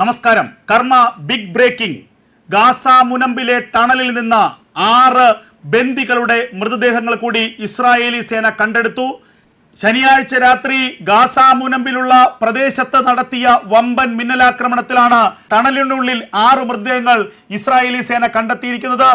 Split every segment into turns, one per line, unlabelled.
നമസ്കാരം. Karma big breaking Gaza മുനമ്പിലെ ടണലിൽ നിന്ന് ആറ് ബന്ദികളുടെ മൃതദേഹങ്ങൾ കൂടി ഇസ്രായേലി സേന കണ്ടെടുത്തു. ശനിയാഴ്ച രാത്രി ഗാസ മുനമ്പിലുള്ള പ്രദേശത്ത് നടത്തിയ വമ്പൻ മിന്നലാക്രമണത്തിലാണ് ടണലിനുള്ളിൽ ആറ് മൃതദേഹങ്ങൾ ഇസ്രായേലി സേന കണ്ടെത്തിയിരിക്കുന്നത്.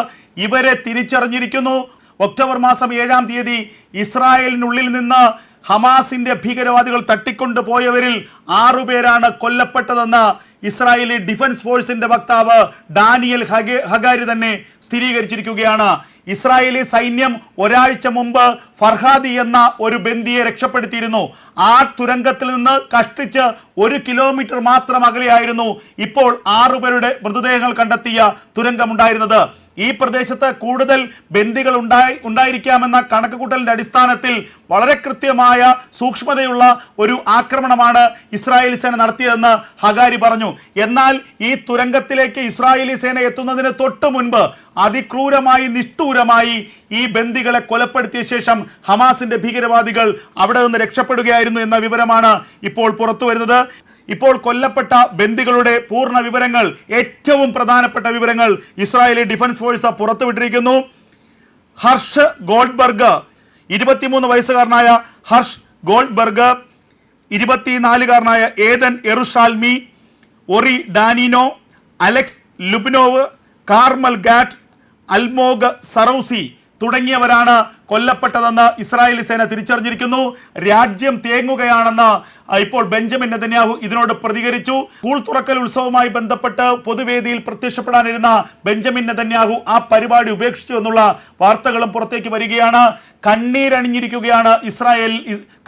ഇവരെ തിരിച്ചറിഞ്ഞിരിക്കുന്നു. ഒക്ടോബർ മാസം ഏഴാം തീയതി ഇസ്രായേലിനുള്ളിൽ നിന്ന് ഹമാസിന്റെ ഭീകരവാദികൾ തട്ടിക്കൊണ്ടുപോയവരിൽ ആറുപേരാണ് കൊല്ലപ്പെട്ടതെന്ന് ഇസ്രായേലി ഡിഫൻസ് ഫോഴ്സിന്റെ വക്താവ് ഡാനിയൽ ഹഗെ ഹഗാരി തന്നെ സ്ഥിരീകരിച്ചിരിക്കുകയാണ്. ഇസ്രായേലി സൈന്യം ഒരാഴ്ച മുമ്പ് ഫർഹാദി എന്ന ഒരു ബന്ദിയെ രക്ഷപ്പെടുത്തിയിരുന്നു. ആ തുരങ്കത്തിൽ നിന്ന് കഷ്ടിച്ച് ഒരു കിലോമീറ്റർ മാത്രം അകലെയായിരുന്നു ഇപ്പോൾ ആറുപേരുടെ മൃതദേഹങ്ങൾ കണ്ടെത്തിയ തുരങ്കമുണ്ടായിരുന്നത്. ഈ പ്രദേശത്ത് കൂടുതൽ ബന്ദികൾ ഉണ്ടായി ഉണ്ടായിരിക്കാമെന്ന കണക്കുകൂട്ടലിന്റെ അടിസ്ഥാനത്തിൽ വളരെ കൃത്യമായ സൂക്ഷ്മതയുള്ള ഒരു ആക്രമണമാണ് ഇസ്രായേലി സേന നടത്തിയതെന്ന് ഹഗാരി പറഞ്ഞു. എന്നാൽ ഈ തുരങ്കത്തിലേക്ക് ഇസ്രായേലി സേന എത്തുന്നതിന് തൊട്ട് മുൻപ് അതിക്രൂരമായി നിഷ്ഠൂരമായി ഈ ബന്ദികളെ കൊലപ്പെടുത്തിയ ശേഷം ഹമാസിന്റെ ഭീകരവാദികൾ അവിടെ നിന്ന് രക്ഷപ്പെടുകയായിരുന്നു എന്ന വിവരമാണ് ഇപ്പോൾ പുറത്തു വരുന്നത്. ഇപ്പോൾ കൊല്ലപ്പെട്ട ബന്ദികളുടെ പൂർണ വിവരങ്ങൾ ഏറ്റവും പ്രധാനപ്പെട്ട വിവരങ്ങൾ ഇസ്രായേലി ഡിഫൻസ് ഫോഴ്സ് പുറത്തുവിട്ടിരിക്കുന്നു ഹർഷ് ഗോൾഡ്ബർഗ് ഇരുപത്തിമൂന്ന് വയസ്സുകാരനായ Hersh Goldberg ഇരുപത്തിനാലുകാരനായ Eden Yerushalmi Ori Danino Alex Lobanov Carmel Gat Almog Sarusi തുടങ്ങിയവരാണ് കൊല്ലപ്പെട്ടതെന്ന് ഇസ്രായേലി സേന തിരിച്ചറിഞ്ഞിരിക്കുന്നു. രാജ്യം തേങ്ങുകയാണെന്ന് ഇപ്പോൾ ബെഞ്ചമിൻ നെതന്യാഹു ഇതിനോട് പ്രതികരിച്ചു. സ്കൂൾ തുറക്കൽ ഉത്സവവുമായി ബന്ധപ്പെട്ട് പൊതുവേദിയിൽ പ്രത്യക്ഷപ്പെടാനിരുന്ന ബെഞ്ചമിൻ നെതന്യാഹു ആ പരിപാടി ഉപേക്ഷിച്ചു എന്നുള്ള വാർത്തകളും പുറത്തേക്ക് വരികയാണ്. കണ്ണീരണിഞ്ഞിരിക്കുകയാണ് ഇസ്രായേൽ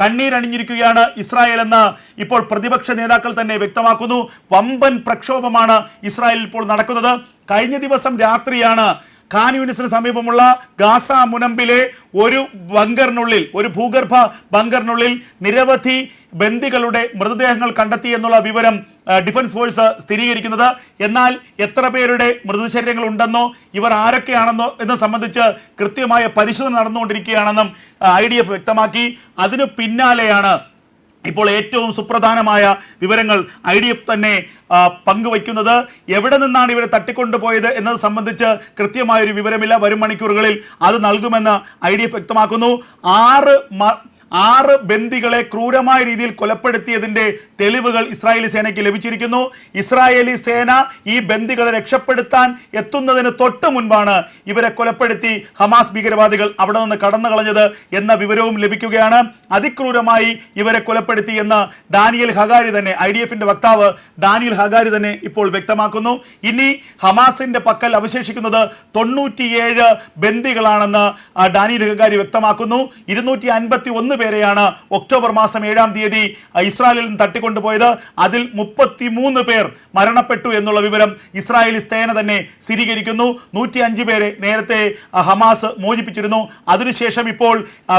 കണ്ണീരണിഞ്ഞിരിക്കുകയാണ് ഇസ്രായേൽ എന്ന് ഇപ്പോൾ പ്രതിപക്ഷ നേതാക്കൾ തന്നെ വ്യക്തമാക്കുന്നു. വമ്പൻ പ്രക്ഷോഭമാണ് ഇസ്രായേലിൽ ഇപ്പോൾ നടക്കുന്നത്. കഴിഞ്ഞ ദിവസം രാത്രിയാണ് ഖാൻ യൂണിസിന് സമീപമുള്ള ഗാസ മുനമ്പിലെ ഒരു ബങ്കറിനുള്ളിൽ ഒരു ഭൂഗർഭ ബങ്കറിനുള്ളിൽ നിരവധി ബന്ദികളുടെ മൃതദേഹങ്ങൾ കണ്ടെത്തി എന്നുള്ള വിവരം ഡിഫൻസ് ഫോഴ്സ് സ്ഥിരീകരിക്കുന്നത്. എന്നാൽ എത്ര പേരുടെ മൃതശരീരങ്ങൾ ഉണ്ടെന്നോ ഇവർ ആരൊക്കെയാണെന്നോ എന്ന് സംബന്ധിച്ച് കൃത്യമായ പരിശോധന നടന്നുകൊണ്ടിരിക്കുകയാണെന്നും ഐ വ്യക്തമാക്കി. അതിനു പിന്നാലെയാണ് ഇപ്പോൾ ഏറ്റവും സുപ്രധാനമായ വിവരങ്ങൾ ഐ ഡി എഫ് തന്നെ പങ്കുവയ്ക്കുന്നത്. എവിടെ നിന്നാണ് ഇവരെ തട്ടിക്കൊണ്ടുപോയത് എന്നത് സംബന്ധിച്ച് കൃത്യമായൊരു വിവരമില്ല. വരും മണിക്കൂറുകളിൽ അത് നൽകുമെന്ന് ഐ ഡി എഫ് വ്യക്തമാക്കുന്നു. ആറ് ആറ് ബന്ദികളെ ക്രൂരമായ രീതിയിൽ കൊലപ്പെടുത്തിയതിന്റെ തെളിവുകൾ ഇസ്രായേലി സേനയ്ക്ക് ലഭിച്ചിരിക്കുന്നു. ഇസ്രായേലി സേന ഈ ബന്ദികളെ രക്ഷപ്പെടുത്താൻ എത്തുന്നതിന് തൊട്ട് മുൻപാണ് ഇവരെ കൊലപ്പെടുത്തി ഹമാസ് ഭീകരവാദികൾ അവിടെ നിന്ന് കടന്നു കളഞ്ഞത് എന്ന വിവരവും ലഭിക്കുകയാണ്. അതിക്രൂരമായി ഇവരെ കൊലപ്പെടുത്തി എന്ന് ഡാനിയൽ ഹഗാരി തന്നെ ഐ ഡി എഫിന്റെ വക്താവ് ഡാനിയൽ ഹഗാരി തന്നെ ഇപ്പോൾ വ്യക്തമാക്കുന്നു. ഇനി ഹമാസിന്റെ പക്കൽ അവശേഷിക്കുന്നത് തൊണ്ണൂറ്റിയേഴ് ബന്ദികളാണെന്ന് ഡാനിയൽ ഹഗാരി വ്യക്തമാക്കുന്നു. ഇരുന്നൂറ്റി അൻപത്തി ഒന്ന് പേരെയാണ് ഒക്ടോബർ മാസം ഏഴാം തീയതി ഇസ്രായേലിൽ നിന്ന് തട്ടിക്കൊണ്ടുപോയത്. അതിൽ മുപ്പത്തിമൂന്ന് പേർ മരണപ്പെട്ടു എന്നുള്ള വിവരം ഇസ്രായേലി സേന തന്നെ സ്ഥിരീകരിക്കുന്നു. നൂറ്റി അഞ്ച് പേരെ നേരത്തെ ഹമാസ് മോചിപ്പിച്ചിരുന്നു. അതിനുശേഷം ഇപ്പോൾ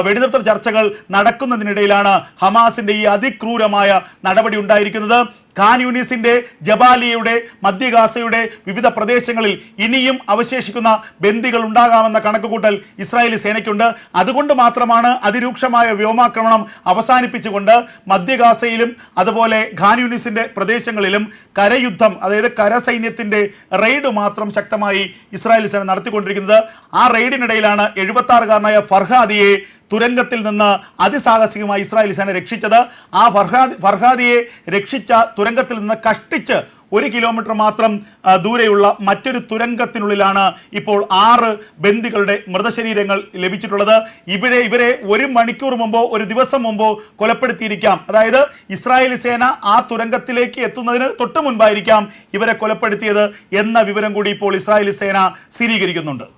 വെടിനിർത്തൽ ചർച്ചകൾ നടക്കുന്നതിനിടയിലാണ് ഹമാസിന്റെ ഈ അതിക്രൂരമായ നടപടി ഉണ്ടായിരിക്കുന്നത്. ഖാൻ യൂണിസിന്റെ ജബാലിയുടെ മധ്യഗാസയുടെ വിവിധ പ്രദേശങ്ങളിൽ ഇനിയും അവശേഷിക്കുന്ന ബന്ദികൾ ഉണ്ടാകാമെന്ന കണക്കുകൂട്ടൽ ഇസ്രായേലി സേനയ്ക്കുണ്ട്. അതുകൊണ്ട് മാത്രമാണ് അതിരൂക്ഷമായ വ്യോമാക്രമണം അവസാനിപ്പിച്ചുകൊണ്ട് മധ്യഗാസയിലും അതുപോലെ ഖാൻ യൂണിസിന്റെ പ്രദേശങ്ങളിലും കരയുദ്ധം അതായത് കരസൈന്യത്തിന്റെ റെയ്ഡ് മാത്രം ശക്തമായി ഇസ്രായേൽ സേന നടത്തിക്കൊണ്ടിരിക്കുന്നത്. ആ റെയ്ഡിനിടയിലാണ് എഴുപത്തി ആറുകാരനായ ഫർഹാദിയെ തുരങ്കത്തിൽ നിന്ന് അതിസാഹസികമായി ഇസ്രായേൽ സേന രക്ഷിച്ചത്. ആ ഫർഹാദ് ഫർഹാദിയെ രക്ഷിച്ച തുരങ്കത്തിൽ നിന്ന് കഷ്ടിച്ച് ഒരു കിലോമീറ്റർ മാത്രം ദൂരെയുള്ള മറ്റൊരു തുരങ്കത്തിനുള്ളിലാണ് ഇപ്പോൾ ആറ് ബന്ദികളുടെ മൃതശരീരങ്ങൾ ലഭിച്ചിട്ടുള്ളത്. ഇവരെ ഇവരെ ഒരു മണിക്കൂർ മുമ്പോ ഒരു ദിവസം മുമ്പോ കൊലപ്പെടുത്തിയിരിക്കാം. അതായത് ഇസ്രായേലി സേന ആ തുരങ്കത്തിലേക്ക് എത്തുന്നതിന് തൊട്ട് മുൻപായിരിക്കാം ഇവരെ കൊലപ്പെടുത്തിയത് എന്ന വിവരം കൂടി ഇപ്പോൾ ഇസ്രായേലി സേന സ്ഥിരീകരിക്കുന്നുണ്ട്.